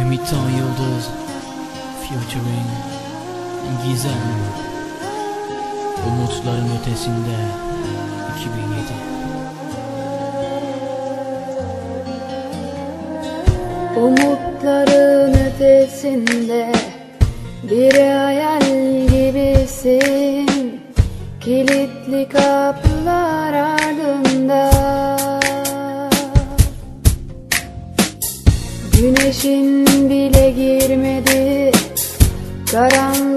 Ümit'ten Yıldız Featuring Gizem Umutların ötesinde 2007 Umutların ötesinde bir hayal gibisin. Kilitli kapılar ardında Güneşin bile girmedi. Karanlık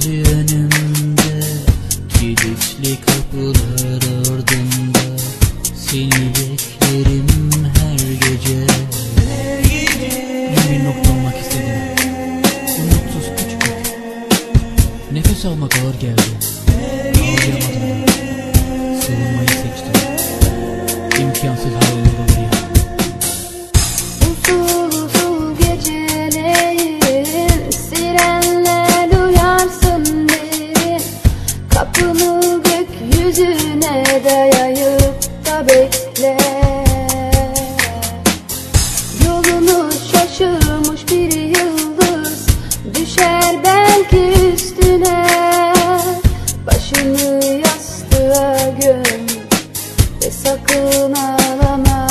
göz yönümde Kilitli kapılar ardında Seni beklerim her gece. Bir nokta olmak istedim. Umutsuz küçük Nefes almak ağır geldi. Ağlayamadım Sığınmayı seçtim. İmkansız Göğsüne dayayıp da bekle. Yolunu şaşırmış bir yıldız Düşer belki üstüne. Başını yastığa göm Ve sakın ağlama.